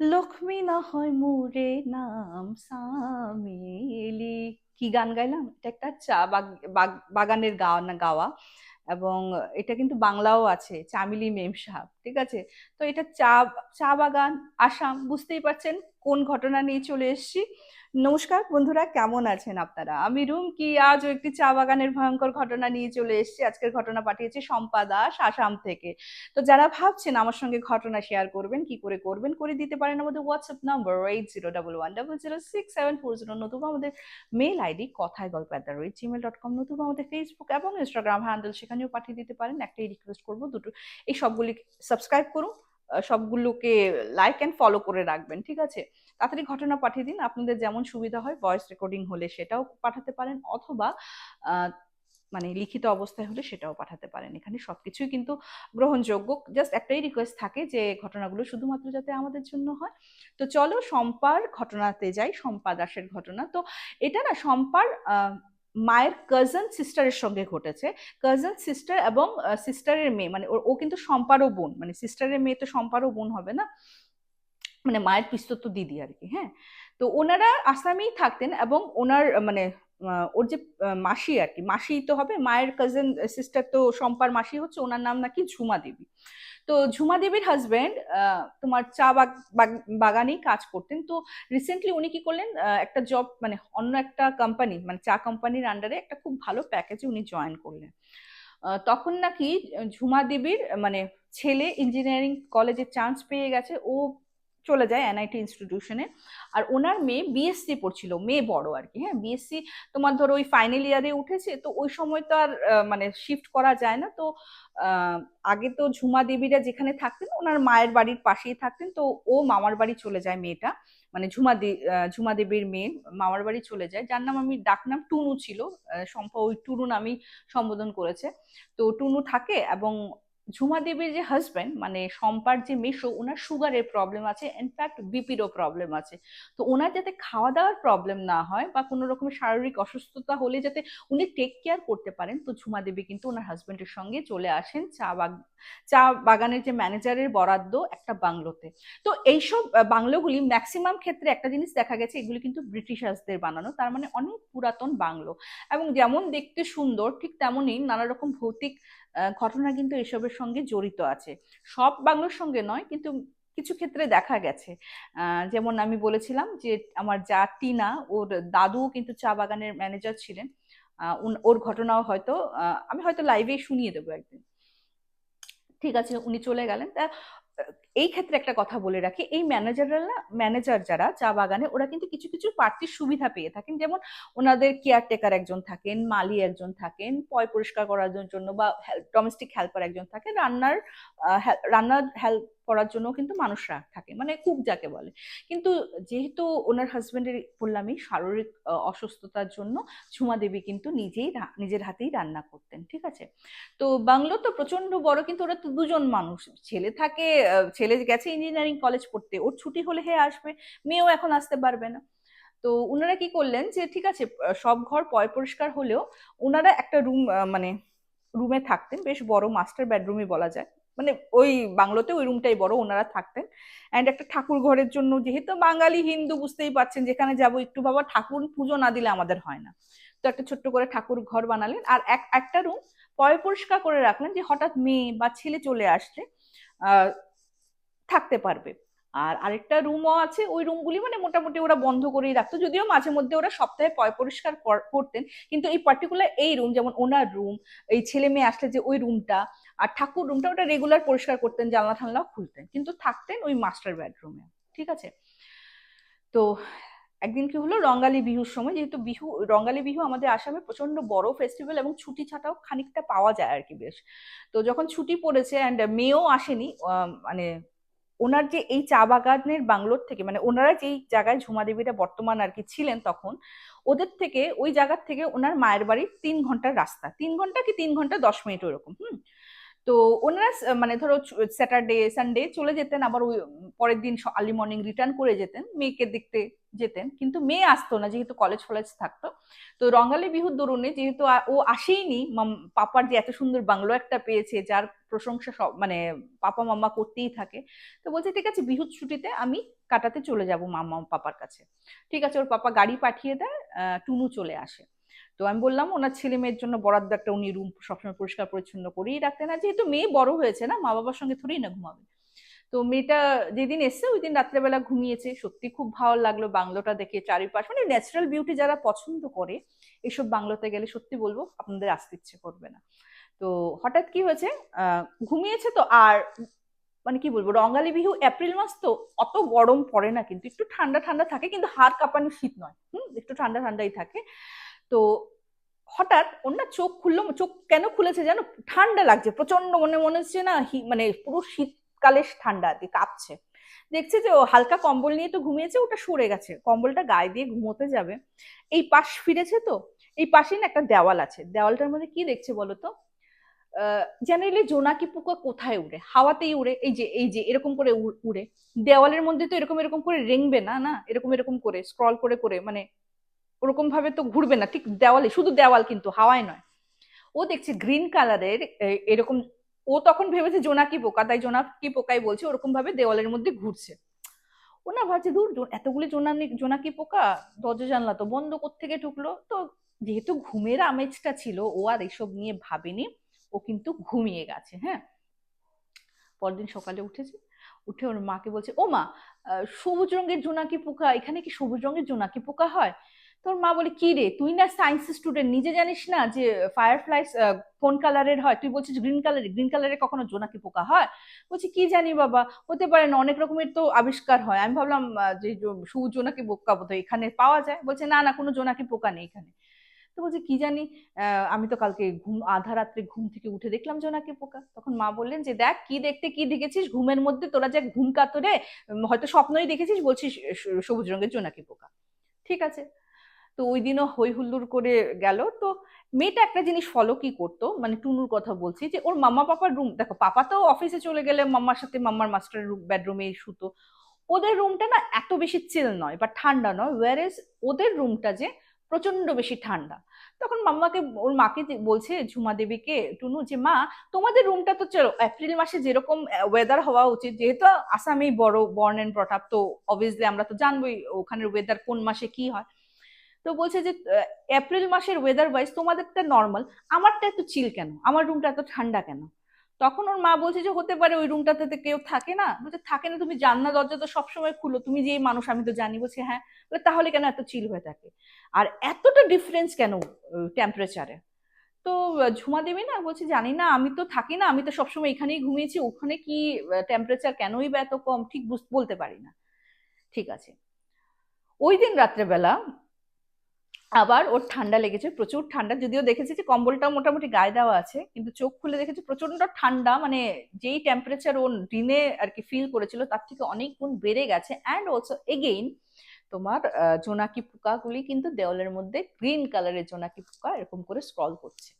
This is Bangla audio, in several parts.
লক্ষ্মী না হয় মোরে নাম সামেলি। কি গান গাইলাম? এটা একটা চা বাগ- বাগ- বাগানের গাওয়া গাওয়া। এবং এটা কিন্তু বাংলাও আছে, চামিলি মেম সাহাব, ঠিক আছে? তো এটা চা চা বাগান, আসাম, বুঝতেই পারছেন কোন ঘটনা নিয়ে চলে এসেছি। নমস্কার বন্ধুরা, কেমন আছেন আপনারা? আমি রুম কি আজও একটি চা বাগানের ভয়ঙ্কর ঘটনা নিয়ে চলে এসেছি। আজকের ঘটনা পাঠিয়েছি শম্পা দাস আসাম থেকে। তো যারা ভাবছেন আমার সঙ্গে ঘটনা শেয়ার করবেন, কি করে করবেন, করে দিতে পারেন আমাদের WhatsApp number eight zero double one double zero six seven four zero নতুবা আমাদের মেল আইডি কথায় গল্প at the rate Gmail dot com নতুবা আমাদের ফেসবুক এবং ইনস্টাগ্রাম হ্যান্ডেল সেখানেও পাঠিয়ে দিতে পারেন। একটাই রিকোয়েস্ট করব, দুটো। এই সবগুলি সাবস্ক্রাইব করুন। সবগুলোকে লাইক অ্যান্ড ফলো করে রাখবেন ঠিক আছে? তাড়াতাড়ি ঘটনা পাঠিয়ে দিন আপনাদের যেমন সুবিধা হয় ভয়েস রেকর্ডিং হলে সেটাও পাঠাতে পারেন অথবা মানে লিখিত অবস্থায় হলে সেটাও পাঠাতে পারেন। এখানে সব কিছুই কিন্তু গ্রহণযোগ্য। জাস্ট একটাই রিকোয়েস্ট থাকে যে ঘটনাগুলো শুধুমাত্র যাতে আমাদের জন্য হয়। তো চলো শম্পার ঘটনাতে যাই শম্পা দাসের ঘটনা। তো এটা না শম্পার আহ, মায়ের কাজন সিস্টারের সঙ্গে ঘটেছে। কাজন সিস্টার এবং সিস্টারের মেয়ে মানে ও কিন্তু সম্পারও বোন মানে সিস্টারের মেয়ে তো সম্পারও বোন হবে না। মানে মায়ের পিস্তত দিদি আর কি হ্যাঁ? তো ওনারা আসামেই থাকতেন এবং ওনার মানে ওর যে মাসি আর কি মাসি তো হবে, মায়ের কাজিন সিস্টার তো শম্পার মাসি হচ্ছে, ওনার নাম নাকি ঝুমা দেবী। তো ঝুমা দেবীর হাজব্যান্ড তোমার চা বাগ, বাগ- বাগানেই কাজ করতেন। তো রিসেন্টলি উনি কি করলেন একটা জব মানে অন্য একটা কোম্পানি মানে চা কোম্পানির আন্ডারে একটা খুব ভালো প্যাকেজে উনি জয়েন করলেন। তখন নাকি ঝুমা দেবীর মানে ছেলে ইঞ্জিনিয়ারিং কলেজে চান্স পেয়ে গেছে। ও চলে যায় এনআইটি ইনস্টিটিউশনে আর ওনার মেয়ে বিএসসি পড়ছিল, মেয়ে বড় আর কি হ্যাঁ? বিএসসি তোমার ধরো ওই ফাইনাল ইয়ারে উঠেছে, তো ওই সময় তো আর মানে শিফট করা যায় না। তো আগে তো ঝুমা দেবীরা যেখানে থাকতেন, ওনার মায়ের বাড়ির পাশেই থাকতেন। তো ও মামার বাড়ি চলে যায় মেয়েটা মানে ঝুমা ঝুমা দেবীর মেয়ে মামার বাড়ি চলে যায়। যার নাম আমি ডাকনাম টুনু ছিল সম্ভব ওই টুনু নামেই সম্বোধন করেছে। তো টুনু থাকে এবং ঝুমা দেবীর যে হাজব্যান্ড মানে শম্পার যে মেশো ওনার সুগারের প্রবলেম আছে ইনফ্যাক্ট বিপিরও প্রবলেম আছে। তো ওনার যাতে খাওয়া দাওয়ার প্রবলেম না হয় বা কোনো রকমের শারীরিক অসুস্থতা হলে যাতে উনি টেক কেয়ার করতে পারেন, তো ঝুমা দেবী কিন্তু ওনার হাজব্যান্ডের সঙ্গে চলে আসেন চা বাগ, চা বাগানের যে ম্যানেজারের বরাদ্দ একটা বাংলোতে। তো এইসব বাংলোগুলি ম্যাক্সিমাম ক্ষেত্রে একটা জিনিস দেখা গেছে, এগুলি কিন্তু ব্রিটিশার্সদের বানানো, তার মানে অনেক পুরাতন বাংলো। এবং যেমন দেখতে সুন্দর, ঠিক তেমনই নানা রকম ভৌতিক ঘটনা কিন্তু এসবের সঙ্গে জড়িত আছে। সব বাংলোর সঙ্গে নয়, কিন্তু কিছু ক্ষেত্রে দেখা গেছে। যেমন আমি বলেছিলাম যে আমার যা টিনা, ওর দাদু কিন্তু চা বাগানের ম্যানেজার ছিলেন। ওর ঘটনাও হয়তো আমি হয়তো লাইভে শুনিয়ে দেবো একদিন। ঠিক আছে, উনি চলে গেলেন। তা এই ক্ষেত্রে একটা কথা বলে রাখি, এই ম্যানেজাররা ম্যানেজার যারা চা বাগানে, ওরা কিন্তু কিছু কিছু পার্টির সুবিধা পেয়ে থাকেন। যেমন ওনাদের কেয়ারটেকার একজন থাকেন, মালি একজন থাকেন, পয় পরিষ্কার করার জন্য বা ডোমেস্টিক হেল্পার একজন থাকে, রান্নার রান্নার হেল্প করার জন্য কিন্তু মানুষরা থাকে মানে কুক যাকে বলে। কিন্তু যেহেতু ওনার হাজবেন্ডের বললামই শারীরিক অসুস্থতার জন্য ঝুমা দেবী কিন্তু নিজেই নিজের হাতেই রান্না করতেন, ঠিক আছে? তো বাংলো তো প্রচণ্ড বড়, কিন্তু ওরা তো দুজন মানুষ। ছেলে থাকে ছেলে গেছে ইঞ্জিনিয়ারিং কলেজ পড়তে। ওর ছুটি হলে হে আসবে, মেয়েও এখন আসতে পারবে না। তো ওনারা কি করলেন যে, ঠিক আছে সব ঘর পয় পরিষ্কার হলেও ওনারা একটা রুম মানে রুমে থাকতেন, বেশ বড় মাস্টার বেডরুমই বলা যায়। মানে ওই বাংলোতে ওই রুমটাই বড় ওনারা থাকতেন। অ্যান্ড একটা ঠাকুর ঘরের জন্য যেহেতু বাঙালি হিন্দু বুঝতেই পারছেন যেখানে যাব একটু বাবা, ঠাকুর পুজো না দিলে আমাদের হয় না। তো একটা ছোট্ট করে ঠাকুর ঘর বানালেন। আর এক, একটা রুম পয় পরিষ্কার করে রাখলেন যে, হঠাৎ মেয়ে বা ছেলে চলে আসলে থাকতে পারবে। আর আরেকটা রুমও আছে, ওই রুমগুলি মানে মোটামুটি ওরা বন্ধ করেই রাখতো। যদিও মাঝে মধ্যে ওরা সপ্তাহে পয় পরিষ্কার কর- করতেন, কিন্তু এই পার্টিকুলার এই রুম যেমন ওনার রুম এই ছেলে মেয়ে আসলে যে ওই রুমটা আর ঠাকুর রুমটা ওটা রেগুলার পরিষ্কার করতেন, জানলা ঠান্লাও খুলতেন, কিন্তু থাকতেন ওই মাস্টার বেডরুমে ঠিক আছে? তো একদিন কি হলো, রঙ্গালী বিহুর সময়, যেহেতু বিহু, রঙ্গালী বিহু আমাদের আসামে প্রচণ্ড বড় ফেস্টিভ্যাল এবং ছুটি ছাটাও খানিকটা পাওয়া যায় আর কি বেশ। তো যখন ছুটি পড়েছে অ্যান্ড মেয়েও আসেনি মানে ওনার যে এই চা বাগানের বাংলোর থেকে মানে ওনারা যেই জায়গায় ঝুমা দেবীরা বর্তমান আর কি ছিলেন তখন, ওদের থেকে, ওই জায়গার থেকে ওনার মায়ের বাড়ির তিন ঘণ্টার রাস্তা। তিন ঘণ্টা কি তিন ঘণ্টা দশ মিনিট ওরকম, হুম? তো ওনারা মানে ধরো স্যাটারডে সানডে চলে যেতেন, আবার ওই পরের দিন আর্লি মর্নিং রিটার্ন করে যেতেন, মেয়েকে দেখতে যেতেন। কিন্তু মেয়ে আসতো না, যেহেতু কলেজ ফলেজ থাকতো। তো রঙ্গালী বিহুর দরুনে যেহেতু ও আসেইনি পাপার যে এত সুন্দর বাংলো একটা পেয়েছে, যার প্রশংসা সব মানে পাপা মাম্মা করতেই থাকে। তো বলছে, ঠিক আছে, বিহুর ছুটিতে আমি কাটাতে চলে যাব মাম্মা পাপার কাছে। ঠিক আছে, ওর পাপা গাড়ি পাঠিয়ে দেয় টুনু চলে আসে। তো আমি বললাম, ওনার ছেলে মেয়ের জন্য বরাদ্দ একটা উনি রুম সবসময় পরিষ্কার পরিচ্ছন্ন করেই রাখতেন। আর যেহেতু মেয়ে বড় হয়েছে না, মা বাবার সঙ্গে থোড়েই না ঘুমাবে। তো মেয়েটা যেদিন এসছে, ওই দিন রাত্রেবেলা ঘুমিয়েছে। সত্যি খুব ভালো লাগল বাংলোটা দেখে চারিপাশ। মানে ন্যাচারাল বিউটি যারা পছন্দ করে, এসব বাংলোতে গেলে সত্যি বলব আপনাদের আসতে ইচ্ছে করবে না। তো হঠাৎ কি হয়েছে ঘুমিয়েছে তো, আর মানে কি বলব, রঙালী বিহু এপ্রিল মাস তো অত গরম পড়ে না কিন্তু, একটু ঠান্ডা ঠান্ডা থাকে, কিন্তু হাড় কাঁপানো শীত নয়। হুম, একটু ঠান্ডা ঠান্ডাই থাকে। তো হঠাৎ ওর না চোখ খুললো, চোখ কেন খুলেছে জানো? ঠান্ডা লাগছে প্রচণ্ড মনে মনে হচ্ছে না মানে পুরো শীতকালে ঠান্ডা দিয়ে কাঁপছে। দেখছে যে ও হালকা কম্বল নিয়ে তো ঘুমিয়েছে, ওটা সরে গেছে। কম্বলটা গায়ে দিয়ে ঘুমোতে যাবে। এই পাশ ফিরেছে তো, এই পাশেই না একটা দেওয়াল আছে। দেওয়ালটার মধ্যে কি দেখছে বলো তো? জেনারেলি জোনাকি পোকা কোথায় উড়ে? হাওয়াতেই উড়ে, এই যে এই যে, এরকম করে উড়ে। দেওয়ালের মধ্যে তো এরকম এরকম করে রেংবে না না? এরকম এরকম করে স্ক্রল করে করে মানে ওরকম ভাবে তো ঘুরবে না, ঠিক দেওয়ালে, শুধু দেওয়াল কিন্তু, হাওয়ায় নয়। ও দেখছে গ্রিন কালারের এরকম, ও তখন ভেবেছে জোনাকি পোকা, তাই জোনাকি পোকাই বলছে, ওরকম ভাবে দেওয়ালের মধ্যে ঘুরছে। ও না ভাবছে, দূর এতগুলি জোনানি, জোনাকি পোকা, দরজা জানলা তো বন্ধ থেকে ঢুকলো? তো যেহেতু ঘুমের আমেজটা ছিল, ও আর এসব নিয়ে ভাবেনি, ও কিন্তু ঘুমিয়ে গেছে হ্যাঁ? পরদিন সকালে উঠেছে, উঠে ওর মাকে বলছে ও মা সবুজ রঙের জোনাকি পোকা, এখানে কি সবুজ রঙের জোনাকি পোকা হয়? তোর মা বলে, কি রে? তুই না সায়েন্স স্টুডেন্ট নিজে জানিস না যে ফায়ারফ্লাই কোন কালারের হয়? তুই বলছিস গ্রিন কালারের গ্রিন কালারের কখনো জোনাকি পোকা হয়? বলছি, কি জানি বাবা, হতে পারে না, অনেক রকমের তো আবিষ্কার হয়। আমি ভাবলাম যে সবুজ জোনাকি পোকা বোধহয় এখানে পাওয়া যায়। বলছে, না না, কোনো জোনাকি পোকা নেই এখানে। তো বলছে, কি জানি আমি তো কালকে ঘুম, আধা রাত্রে ঘুম থেকে উঠে দেখলাম জোনাকি পোকা। তখন মা বললেন, যে দেখ, কি দেখতে, কি দেখেছিস? ঘুমের মধ্যে তোরা যে ঘুম কাতরে হয়তো স্বপ্নই দেখেছিস, বলছিস, সবুজ রঙের জোনাকি পোকা। ঠিক আছে। তো ওই দিনও হই হুল্লোড় করে গেল। তো মেয়েটা একটা জিনিস ফলো কি করতো? মানে টুনুর কথা বলছি যে, ওর মামা পাপার রুম দেখো পাপা তো অফিসে চলে গেলে মাম্মার সাথে মাম্মার মাস্টার বেডরুমে শুতো। ওদের রুমটা না এত বেশি চিল নয় বা ঠান্ডা নয় ওয়ারেস ওদের রুমটা যে প্রচণ্ড বেশি ঠান্ডা। তখন মাম্মাকে, ওর মাকে বলছে, ঝুমা দেবীকে, টুনু যে, মা, তোমাদের রুমটা তো চলো, এপ্রিল মাসে যেরকম ওয়েদার হওয়া উচিত, যেহেতু আসামেই বড় বর্ন এন্ড প্রটাপ তো অবভিয়াসলি আমরা তো জানবোই ওখানের ওয়েদার কোন মাসে কি হয়? তো বলছে যে এপ্রিল মাসের ওয়েদার ওয়াইজ তোমাদেরটা নর্মাল আমারটা এত চিল কেন? আমার রুমটা এত ঠান্ডা কেন? তখন ওর মা বলছে যে, হতে পারে ওই রুমটাতে কেউ থাকে না। বলছে, থাকে না, তুমি জানলা, দরজা তো সবসময় খুলো। তুমি যে মানুষ, আমি তো জানি। বলছে হ্যাঁ। তাহলে কেন এত চিল হয়ে থাকে? আর এতটা ডিফারেন্স কেন টেম্পারেচারে তো ঝুমা দেবী না বলছে, জানি না, আমি তো থাকি না। আমি তো সবসময় এখানেই ঘুমিয়েছি। ওখানে কি টেম্পারেচার কেনই বা এত কম? ঠিক বলতে পারি না। ঠিক আছে। ওই দিন রাত্রেবেলা আবার ওর ঠান্ডা লেগেছে, প্রচুর ঠান্ডা। যদিও দেখেছি যে কম্বলটা মোটামুটি গায়ে দেওয়া আছে, কিন্তু চোখ খুলে দেখেছি প্রচণ্ড ঠান্ডা মানে যেই টেম্পারেচার ও দিনে আর কি ফিল করেছিল, তার থেকে অনেক গুণ বেড়ে গেছে। অ্যান্ড অলসো এগেইন তোমার জোনাকি পোকাগুলি কিন্তু দেওয়ালের মধ্যে গ্রিন কালারের জোনাকি পোকা এরকম করে স্ক্রল করছে।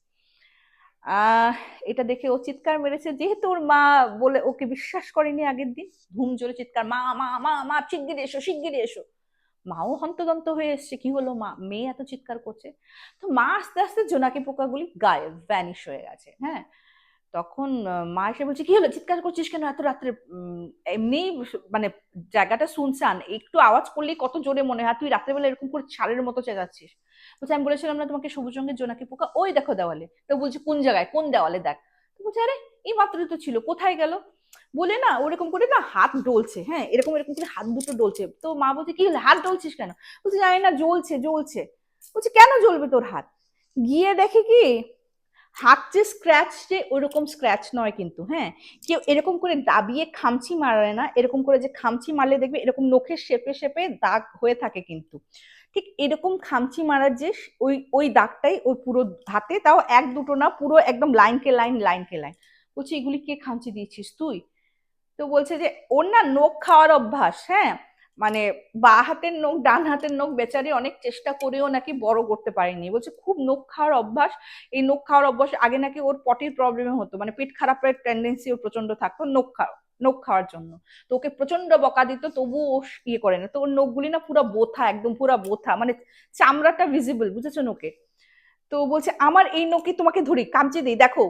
এটা দেখে ও চিৎকার মেরেছে, যেহেতু ওর মা বলে, ওকে বিশ্বাস করেনি আগের দিন। ঘুম জোরে চিৎকার, মা মা মা মা শিগগিরি এসো শিগগিরি এসো। মাও হন্তদন্ত হয়ে এসছে, কি হলো মা? মেয়ে এত চিৎকার করছে। তো মা আস্তে আস্তে জোনাকি পোকাগুলি গায়েব ভ্যানিশ হয়ে গেছে হ্যাঁ? তখন মা এসে বলছে, কি হলো? চিৎকার করছিস কেন এত রাত্রে? এমনি মানে জায়গাটা শুনছান একটু আওয়াজ করলেই কত জোরে মনে হয় তুই রাত্রেবেলা এরকম করে ছাড়ের মতো চেঁচাচ্ছিস? বলছে, আমি বলেছিলাম না তোমাকে সবুজ রঙের জোনাকি পোকা? ওই দেখো দেওয়ালে। তো বলছে, কোন জায়গায়? কোন দেওয়ালে দেখ? বলছে, আরে, এই মাত্রই তো ছিল, কোথায় গেল? বলে না, ওরকম করে না হাত ডলছে হ্যাঁ এরকম এরকম করে হাত দুটো ডলছে। তো মা বলছে, কি হাত ডলছিস কেন? বলছে, জানি না, জ্বলছে জ্বলছে। বলছে, কেন জ্বলবে তোর হাত? গিয়ে দেখে কি, হাত যে স্ক্র্যাচ যে ওরকম স্ক্র্যাচ নয় কিন্তু হ্যাঁ। কেউ এরকম করে দাবিয়ে খামচি মারে না, এরকম করে যে খামচি মারলে দেখবে এরকম নখের শেপে শেপে দাগ হয়ে থাকে কিন্তু। ঠিক এরকম খামচি মারার যে ওই ওই দাগটাই ওই পুরো হাতে, তাও এক দুটো না, পুরো একদম লাইনকে লাইন লাইনকে লাইন। বলছে, এগুলি কে খামচি দিয়েছিস তুই? তো বলছে যে, ওর না নখ খাওয়ার অভ্যাস হ্যাঁ? মানে বা হাতের নখ, ডান হাতের নখ বেচারি অনেক চেষ্টা করেও নাকি বড় করতে পারেনি। বলছে, খুব নখ খাওয়ার অভ্যাস। এই নখ খাওয়ার অভ্যাস আগে নাকি ওর পটির প্রবলেম হতো। মানে পেট খারাপের টেন্ডেন্সি ওর প্রচণ্ড থাকতো নখ খাওয়া, নখ খাওয়ার জন্য। তো ওকে প্রচণ্ড বকা দিত তবু ও ইয়ে করে না। তো ওর নখগুলি না পুরো বোথা, একদম পুরো বোথা। মানে চামড়াটা ভিজিবল বুঝেছ নোকে তো বলছে, আমার এই নখই তোমাকে ধরি কামচে দিই, দেখো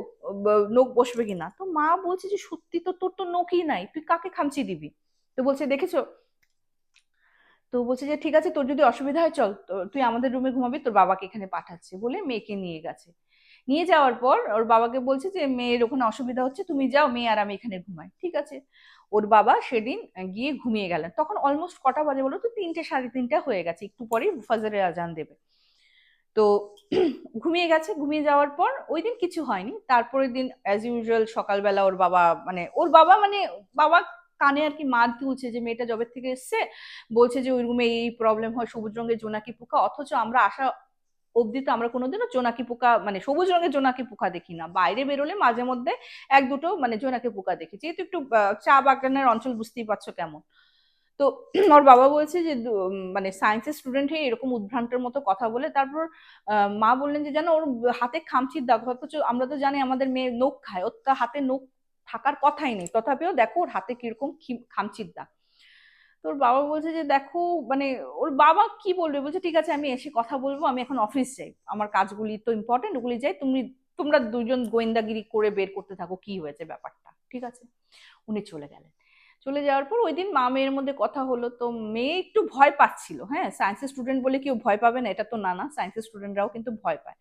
নখ বসবে কিনা? তো মা বলছে যে, সত্যি তো তোর তো নখই নাই, তুই কাকে খামচি দিবি? তো বলছে, দেখেছ? তো বলছে যে, ঠিক আছে, তোর যদি অসুবিধা হয়, চল তুই আমাদের রুমে ঘুমাবি, তোর বাবাকে এখানে পাঠাচ্ছে, বলে মেয়েকে নিয়ে গেছে। নিয়ে যাওয়ার পর ওর বাবাকে বলছে যে, মেয়ের ওখানে অসুবিধা হচ্ছে, তুমি যাও, মেয়ে আর আমি এখানে ঘুমাই, ঠিক আছে? ওর বাবা সেদিন গিয়ে ঘুমিয়ে গেলেন। তখন অলমোস্ট কটা বাজে বলো তো? তিনটে, সাড়ে তিনটা হয়ে গেছে, একটু পরেই ফজরের আজান দেবে। তো ঘুমিয়ে গেছে। ঘুমিয়ে যাওয়ার পর ওই দিন কিছু হয়নি। তারপরের দিন অ্যাজ ইউজুয়াল সকালবেলা ওর বাবা মানে ওর বাবা মানে বাবা কানে আর কি মার তুলছে যে মেয়েটা জবের থেকে এসছে। বলছে যে ওই রুমে এই প্রবলেম হয়, সবুজ রঙের জোনাকি পোকা। অথচ আমরা আসা অবধি তো আমরা কোনোদিনও জোনাকি পোকা মানে সবুজ রঙের জোনাকি পোকা দেখি না। বাইরে বেরোলে মাঝে মধ্যে এক দুটো মানে জোনাকি পোকা দেখি। যেহেতু একটু চা বাগানের অঞ্চল বুঝতেই পারছ কেমন। তো ওর বাবা বলছে যে মানে সায়েন্সের স্টুডেন্ট হয়ে এরকম উদ্ভ্রান্তের মতো কথা বলে, তারপর মা বললেন যে, জানো, ওর হাতে খামচির দাগ, অথচ আমরা তো জানি আমাদের মেয়ে নখ খায়, ওর তো হাতে নখ থাকার কথাই নেই, তথাপিও দেখো ওর হাতে কীরকম খামচির দাগ। তোর বাবা বলছে যে, দেখো মানে ওর বাবা কি বলবে? বলছে, ঠিক আছে, আমি এসে কথা বলব, আমি এখন অফিস যাই, আমার কাজগুলি তো ইম্পর্টেন্ট ওগুলি যাই, তুমি, তোমরা দুজন গোয়েন্দাগিরি করে বের করতে থাকো, কি হয়েছে ব্যাপারটা? ঠিক আছে, উনি চলে গেলেন। চলে যাওয়ার পর ওই দিন মা মেয়ের মধ্যে কথা হলো। তো মেয়ে একটু ভয় পাচ্ছিল হ্যাঁ? সায়েন্সের স্টুডেন্ট বলে কেউ ভয় পাবে না, এটা তো না না সায়েন্সের স্টুডেন্টরাও কিন্তু ভয় পায়।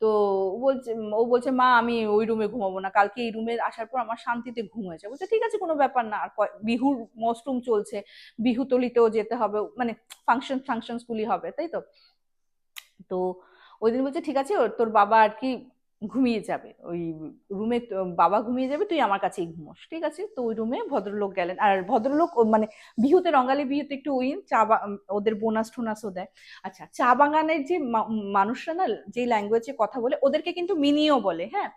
তো ও বলছে ও বলছে, মা, আমি ওই রুমে ঘুমাবো না, কালকে এই রুমে আসার পর আমার শান্তিতে ঘুম হয়েছে বলছে, ঠিক আছে, কোনো ব্যাপার না, আর বিহুর মস্টুম চলছে বিহু তলিতেও যেতে হবে মানে ফাংশন ফাংশনস গুলি হবে, তাই তো? তো ওই দিন বলছে, ঠিক আছে তোর বাবা আর কি ঘুমিয়ে যাবে। ওই রুমে বাবা ঘুমিয়ে যাবে, তুই আমার কাছেই ঘুমোস, ঠিক আছে? তো ওই রুমে ভদ্রলোক গেলেন। আর ভদ্রলোক মানে বিহুতে রঙালি বিহুতে একটু ওই চা ওদের বোনাস টোনাসও দেয়। আচ্ছা চা বাগানের যে মানুষরা না যে ল্যাঙ্গুয়েজে কথা বলে, ওদেরকে কিন্তু মিনিও বলে হ্যাঁ?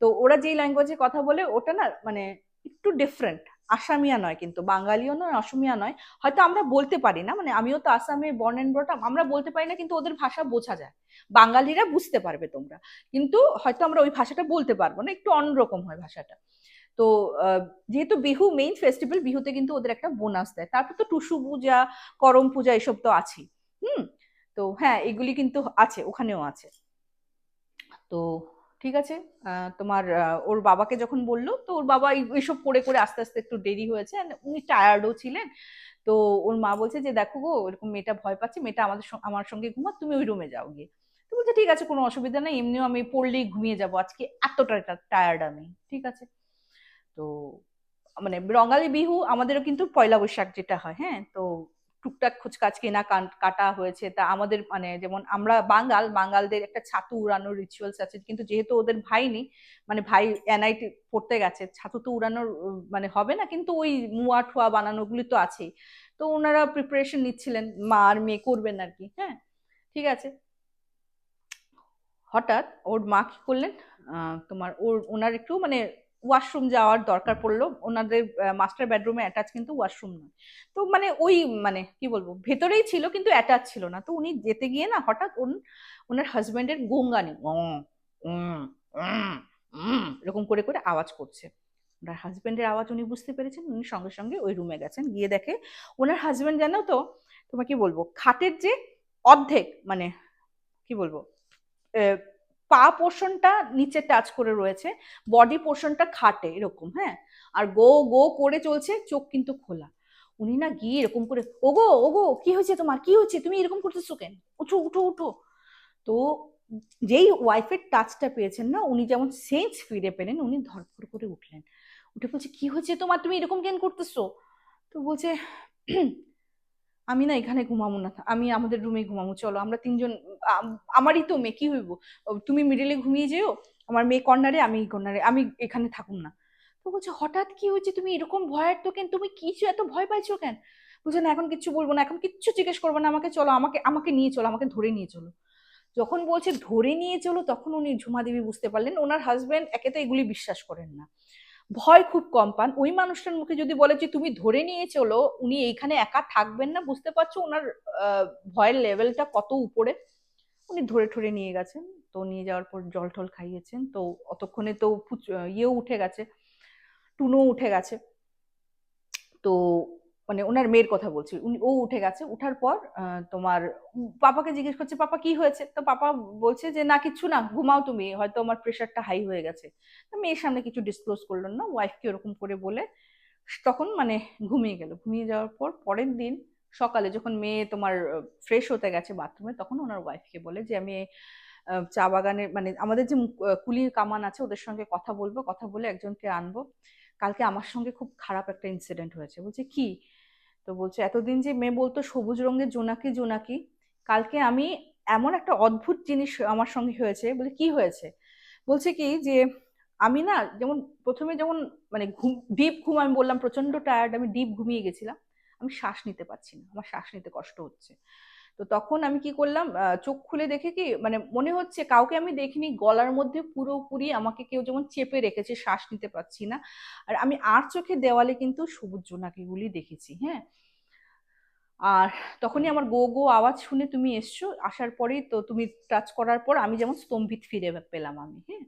তো ওরা যেই ল্যাঙ্গুয়েজে কথা বলে, ওটা না মানে একটু ডিফারেন্ট আসামিয়া নয় কিন্তু, বাঙালিও নয়, অসমিয়া নয়। হয়তো আমরা বলতে পারি না মানে আমিও তো আসামে বর্ন এন্ড ব্রটাম আমরা বলতে পারি না, কিন্তু ওদের ভাষা বোঝা যায়। বাঙালিরা বুঝতে পারবে তোমরা। কিন্তু হয়তো আমরা ওই ভাষাটা বলতে পারব না, একটু অন্যরকম হয় ভাষাটা। তো যেহেতু বিহু মেইন ফেস্টিভ্যাল বিহুতে কিন্তু ওদের একটা বোনাস দেয়। তারপর তো টুসু পূজা, করম পূজা এসব তো আছেই। হুম? তো হ্যাঁ এগুলি কিন্তু আছে, ওখানেও আছে। তো ঠিক আছে? তোমার ওর বাবাকে যখন বলল, তো ওর বাবা এইসব করে করে আস্তে আস্তে একটু দেরি হয়েছে উনি টায়ার্ডও ছিলেন। তো ওর মা বলছে যে, দেখো গো, এরকম মেয়েটা ভয় পাচ্ছে, মেয়েটা আমাদের আমার সঙ্গে ঘুমা, তুমি ওই রুমে যাও গিয়ে। তো বলছে, ঠিক আছে, কোনো অসুবিধা নেই, এমনিও আমি পড়লেই ঘুমিয়ে যাব, আজকে এতটা টায়ার্ড আমি। ঠিক আছে? তো মানে রঙালী বিহু আমাদেরও কিন্তু পয়লা বৈশাখ যেটা হয় হ্যাঁ? তো টুকটাক খুচকাচ কেনা কাটা হয়েছে। তা আমাদের মানে যেমন আমরা বাঙাল, বাঙালদের একটা ছাতু উড়ানোর রিচুয়ালস আছে। কিন্তু যেহেতু ওদের ভাই নেই মানে ভাই এনআইটি পড়তে গেছে, ছাতু তো উড়ানোর মানে হবে না, কিন্তু ওই মুয়া ঠুয়া বানানোগুলি তো আছেই। তো ওনারা প্রিপারেশন নিচ্ছিলেন, মা আর মেয়ে করবেন আর কি হ্যাঁ? ঠিক আছে। হঠাৎ ওর মা কি করলেন? তোমার ওর, ওনার একটু মানে ওয়াশরুম যাওয়ার দরকার পড়ল। ওনাদের মাস্টার বেডরুমে অ্যাটাচ কিন্তু ওয়াশরুম নয়। তো মানে ওই মানে কি বলব, ভেতরেই ছিল কিন্তু অ্যাটাচ ছিল না। তো উনি যেতে গিয়ে না হঠাৎ ওনার হাজব্যান্ডের গোঙ্গানি এরকম করে করে আওয়াজ করছে। ওনার হাজব্যান্ডের আওয়াজ উনি বুঝতে পেরেছেন। উনি সঙ্গে সঙ্গে ওই রুমে গেছেন। গিয়ে দেখে ওনার হাজব্যান্ড জানো তো তোমার কি বলব, খাটের যে অর্ধেক মানে কি বলব পা পোর্শনটা নিচে টাচ করে রয়েছে বডি পোর্শনটা খাটে এরকম হ্যাঁ? আর গো গো করে চলছে, চোখ কিন্তু খোলা। উনি না গিয়ে এরকম করে, ওগো ওগো, কি হয়েছে তোমার? কি হয়েছে? তুমি এরকম করতেছো কেন? উঠো উঠো উঠো। তো যেই ওয়াইফের টাচটা পেয়েছেন না, উনি যেমন সেন্স ফিরে পেলেন, উনি ধরফর করে উঠলেন। উঠে বলছে, কি হয়েছে তোমার? তুমি এরকম কেন করতেছো? তো বলছে আমি না এখানে ঘুমাবো না, আমি আমাদের রুমে ঘুমাবো, চলো আমরা তিনজন আমারই তো মেয়ে, কি হইব? তুমি মিডিলে ঘুমিয়ে যেও, আমার মেয়ে কর্নারে আমি কর্নারে আমি এখানে থাকুম না। তো বলছে, হঠাৎ কি হয়েছে? তুমি এরকম ভয়ের তো কেন? তুমি কিছু এত ভয় পাইছো কেন? বলছে, না, এখন কিচ্ছু বলব না, এখন কিচ্ছু জিজ্ঞেস করব না, আমাকে চলো, আমাকে আমাকে নিয়ে চলো, আমাকে ধরে নিয়ে চলো। যখন বলছে, ধরে নিয়ে চলো, তখন উনি ঝুমা দেবী বুঝতে পারলেন, ওনার হাজবেন্ড একে তো এগুলি বিশ্বাস করেন না। ভয় খুব কম পান। ওই মানুষটার মুখে যদি বলে যে, তুমি ধরে নিয়ে চলো, উনি এইখানে একা থাকবেন না। বুঝতে পারছ ওনার ভয়ের লেভেলটা কত উপরে। উনি ধরে ঠরে নিয়ে গেছেন। তো নিয়ে যাওয়ার পর জল টল খাইয়েছেন। তো অতক্ষণে তো ইয়েও উঠে গেছে। টুনো উঠে গেছে। তো মানে ওনার মেয়ের কথা বলছি। উনি, ও উঠে গেছে, উঠার পর তোমার পাপাকে জিজ্ঞেস করছে, পাপা, কি হয়েছে? তো পাপা বলছে যে, না কিছু না, ঘুমাও তুমি, হয়তো আমার প্রেশারটা হাই হয়ে গেছে। মেয়ের সামনে কিছু ডিসক্লোজ করল না ওয়াইফকে ওরকম করে বলে, তখন মানে ঘুমিয়ে গেল। ঘুমিয়ে যাওয়ার পর পরের দিন সকালে যখন মেয়ে তোমার ফ্রেশ হতে গেছে বাথরুমে তখন ওনার ওয়াইফকে বলে যে, আমি চা বাগানের মানে আমাদের যে কুলি কামান আছে, ওদের সঙ্গে কথা বলব, কথা বলে একজনকে আনব। কালকে আমার সঙ্গে খুব খারাপ একটা ইনসিডেন্ট হয়েছে। বলছে, কি? তো বলছে, এতদিন যে মেয়ে বলতো সবুজ রঙের জোনাকি জোনাকি, কালকে আমি এমন একটা অদ্ভুত জিনিস আমার সঙ্গে হয়েছে। বলে, কি হয়েছে? বলছে কি যে, আমি না যেমন প্রথমে যেমন মানে ঘুম, ডিপ ঘুম আমি বললাম প্রচণ্ড টায়ার্ড আমি ডিপ ঘুমিয়ে গেছিলাম, আমি শ্বাস নিতে পারছি না, আমার শ্বাস নিতে কষ্ট হচ্ছে। তো তখন আমি কি করলাম চোখ খুলে দেখে কি মানে মনে হচ্ছে কাউকে আমি দেখিনি, গলার মধ্যে পুরোপুরি আমাকে কেউ যেমন চেপে রেখেছে, শ্বাস নিতে পারছি না। আর আমি আর চোখে দেওয়ালে কিন্তু সবুজ জোনাকিগুলি দেখেছি হ্যাঁ? আর তখনই আমার গো গো আওয়াজ শুনে তুমি এসছো, আসার পরেই তো তুমি টাচ করার পর আমি যেমন স্তম্ভিত ফিরে পেলাম আমি হ্যাঁ?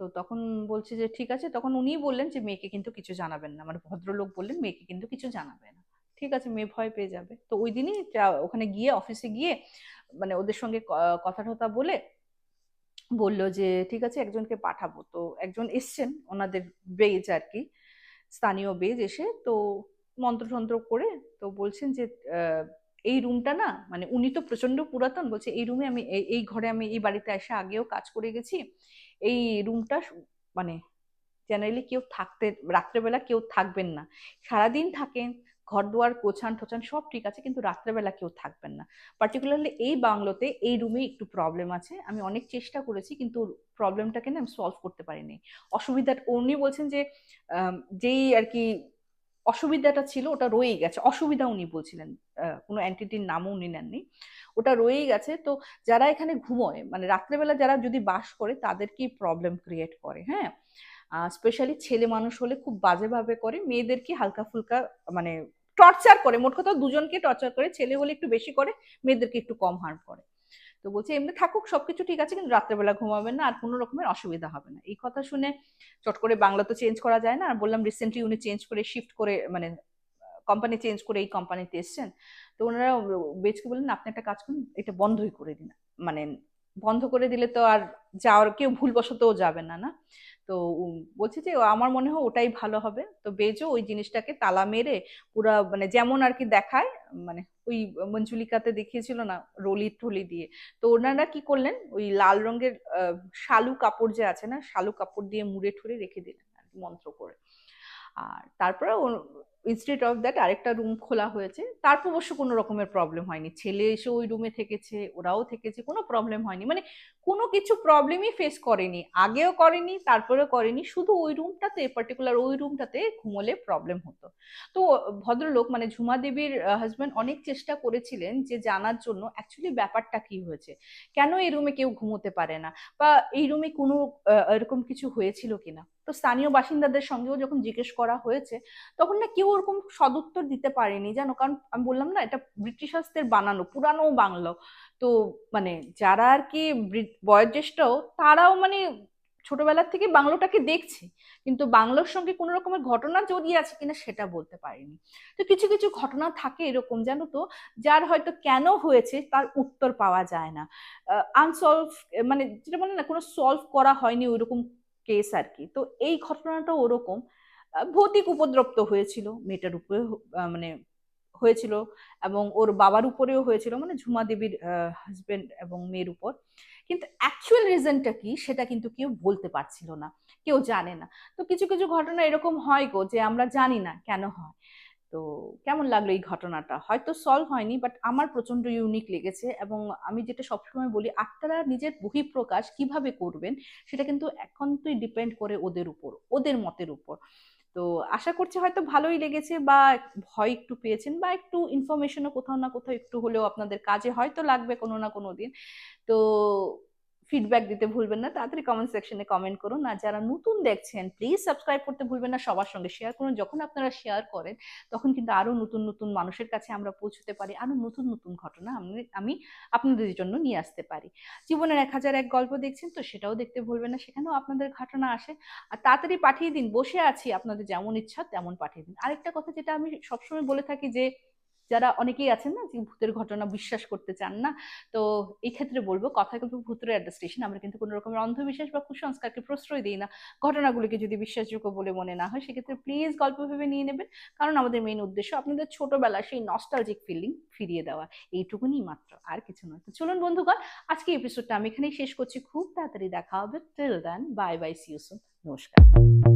তো তখন বলছে যে, ঠিক আছে। তখন উনিই বললেন যে, মেয়েকে কিন্তু কিছু জানাবেন না। আমার ভদ্রলোক বললেন, মেয়েকে কিন্তু কিছু জানাবে না। ঠিক আছে, মেয়ে ভয় পেয়ে যাবে। তো ওই দিনই ওখানে গিয়ে অফিসে গিয়ে মানে ওদের সঙ্গে কথা টথা বলে বলল যে, ঠিক আছে, একজনকে পাঠাবো। তো একজন এসছেন, ওনাদের বেজ আর কি, স্থানীয় বেজ এসে। তো মন্ত্রতন্ত্র করে তো বলছেন যে এই রুমটা না মানে উনি তো প্রচণ্ড পুরাতন, বলছে এই রুমে আমি, এই ঘরে আমি এই বাড়িতে এসে আগেও কাজ করে গেছি। এই রুমটা মানে জেনারেলি কেউ থাকতে, রাত্রেবেলা কেউ থাকবেন না। সারাদিন থাকেন ঘর দুয়ার কোছান ঠোছান সব ঠিক আছে, কিন্তু রাত্রেবেলা কেউ থাকবেন না। পার্টিকুলারলি এই বাংলোতে এই রুমে একটু প্রবলেম আছে। আমি অনেক চেষ্টা করেছি, কিন্তু প্রবলেমটাকে না আমি সলভ করতে পারিনি। অসুবিধা উনি বলছেন যে যেই আর কি অসুবিধাটা ছিল, ওটা রয়েই গেছে। অসুবিধা উনি বলছিলেন কোনো অ্যান্টিটির নামও উনি নেননি। ওটা রয়েই গেছে। তো যারা এখানে ঘুমোয় মানে রাত্রেবেলা যারা যদি বাস করে, তাদেরকেই প্রবলেম ক্রিয়েট করে হ্যাঁ? স্পেশালি ছেলে মানুষ হলে খুব বাজেভাবে করে, মেয়েদেরকে হালকা ফুলকা মানে টর্চার করে। মোট কথা দুজনকে টর্চার করে, ছেলে হলে একটু বেশি করে, মেয়েদেরকে একটু কম হার্ম করে। তো বলছে, এমনি থাকুক, সবকিছু ঠিক আছে, কিন্তু রাত্রেবেলা ঘুমাবেন না, আর কোনো রকমের অসুবিধা হবে না। এই কথা শুনে চট করে বাংলা তো চেঞ্জ করা যায় না। আর বললাম রিসেন্টলি উনি চেঞ্জ করে শিফট করে মানে কোম্পানি চেঞ্জ করে এই কোম্পানিতে এসছেন। তো ওনারা বেচকে বললেন, আপনি একটা কাজ করুন, এটা বন্ধই করে দিন। মানে বন্ধ করে দিলে তো আর যাওয়ার কেউ ভুলবশতও যাবে না না? তো বলছে যে আমার মনে হয় ওটাই ভালো হবে। তো বেজো ওই জিনিসটাকে তালা মেরে পুরা মানে যেমন আর কি দেখায় মানে ওই মঞ্জুলিকাতে দেখিয়েছিল না রলি টলি দিয়ে। তো ওনারা কি করলেন? ওই লাল রঙের শালু কাপড় যে আছে না, শালু কাপড় দিয়ে মুড়ে ঠুড়ে রেখে দিলেন আর মন্ত্র করে। আর তারপরে ইনস্টিট অফ দ্যাট আরেকটা রুম খোলা হয়েছে। তারপর অবশ্য কোনো রকমের প্রবলেম হয়নি। ছেলে এসে ওই রুমে থেকেছে, ওরাও থেকেছে, কোনো প্রবলেম হয়নি। মানে কোনো কিছু প্রবলেমই ফেস করেনি। আগেও করেনি, তারপরেও করেনি। শুধু ওই রুমটাতে পার্টিকুলার ওই রুমটাতে ঘুমোলে প্রবলেম হতো। তো ভদ্রলোক মানে ঝুমা দেবীর হাজব্যান্ড অনেক চেষ্টা করেছিলেন যে জানার জন্য অ্যাকচুয়ালি ব্যাপারটা কি হয়েছে। কেন এই রুমে কেউ ঘুমোতে পারে না? বা এই রুমে কোনো এরকম কিছু হয়েছিল কিনা? তো স্থানীয় বাসিন্দাদের সঙ্গেও যখন জিজ্ঞেস করা হয়েছে, তখন না কেউ ওরকম সদুত্তর দিতে পারেনি, জানো? কারণ আমি বললাম না, এটা ব্রিটিশার্সদের বানানো, পুরানো বাংলো। তো মানে যারা আর কি বয়োজ্যেষ্ঠ, তারাও মানে ছোটবেলার থেকে বাংলোটাকে দেখছে। কিন্তু বাংলোর সঙ্গে কোনো রকমের ঘটনা জড়িয়ে আছে কিনা সেটা বলতে পারিনি। তো কিছু কিছু ঘটনা থাকে এরকম, জানো তো, যার হয়তো কেন হয়েছে তার উত্তর পাওয়া যায় না। আনসলভ মানে যেটা বলে না, কোনো সলভ করা হয়নি ওইরকম কেস আর কি। তো এই ঘটনাটা ওরকম। ভৌতিক উপদ্রব তো হয়েছিল, মেয়েটার উপরে মানে হয়েছিল এবং ওর বাবার উপরেও হয়েছিল মানে ঝুমা দেবীর হাজবেন্ড এবং মেয়ের উপর। কিন্তু অ্যাকচুয়াল রিজনটা কি সেটা কিন্তু কেউ বলতে পারছিল না, কেউ জানে না। তো কিছু কিছু ঘটনা এরকম হয় গো যে আমরা জানি না কেন হয়। তো কেমন লাগল এই ঘটনাটা? হয়তো সলভ হয়নি বাট আমার প্রচণ্ড ইউনিক লেগেছে এবং আমি যেটা সবসময় বলি আপনারা নিজের বহিঃপ্রকাশ কীভাবে করবেন সেটা কিন্তু একান্তই ডিপেন্ড করে ওদের উপর, ওদের মতের উপর। তো আশা করছি হয়তো ভালোই লেগেছে বা ভয় একটু পেয়েছেন বা একটু ইনফরমেশনও কোথাও না কোথাও একটু হলেও আপনাদের কাজে হয়তো লাগবে কোনো না কোনো দিন। তো ফিডব্যাক দিতে ভুলবেন না, তাড়াতাড়ি কমেন্ট সেকশনে কমেন্ট করুন। আর যারা নতুন দেখছেন প্লিজ সাবস্ক্রাইব করতে ভুলবেন না, সবার সঙ্গে শেয়ার করুন। যখন আপনারা শেয়ার করেন, তখন কিন্তু আরও নতুন নতুন মানুষের কাছে আমরা পৌঁছতে পারি আরও নতুন নতুন ঘটনা আমি আমি আপনাদের জন্য নিয়ে আসতে পারি। জীবনের এক হাজার এক গল্প দেখছেন তো, সেটাও দেখতে ভুলবেন না, সেখানেও আপনাদের ঘটনা আসে। আর তাড়াতাড়ি পাঠিয়ে দিন, বসে আছি, আপনাদের যেমন ইচ্ছা তেমন পাঠিয়ে দিন। আরেকটা কথা যেটা আমি সবসময় বলে থাকি যে যারা অনেকেই আছেন না যে ভূতের ঘটনা বিশ্বাস করতে চান না, তো এই ক্ষেত্রে বলব কথা কিন্তু ভূতের অ্যাডাস্টেশন আমরা কিন্তু কোনো রকমের অন্ধবিশ্বাস বা কুসংস্কারকে প্রশ্রয় দিই না। ঘটনাগুলিকে যদি বিশ্বাসযোগ্য বলে মনে না হয়, সেক্ষেত্রে প্লিজ গল্প ভেবে নিয়ে নেবেন। কারণ আমাদের মেইন উদ্দেশ্য আপনাদের ছোটবেলা সেই নস্টালজিক ফিলিং ফিরিয়ে দেওয়া। এইটুকুনি মাত্র, আর কিছু নয়। তো চলুন বন্ধুগণ, আজকে এপিসোডটা আমি এখানেই শেষ করছি। খুব তাড়াতাড়ি দেখা হবে। Till then bye bye see you soon নমস্কার।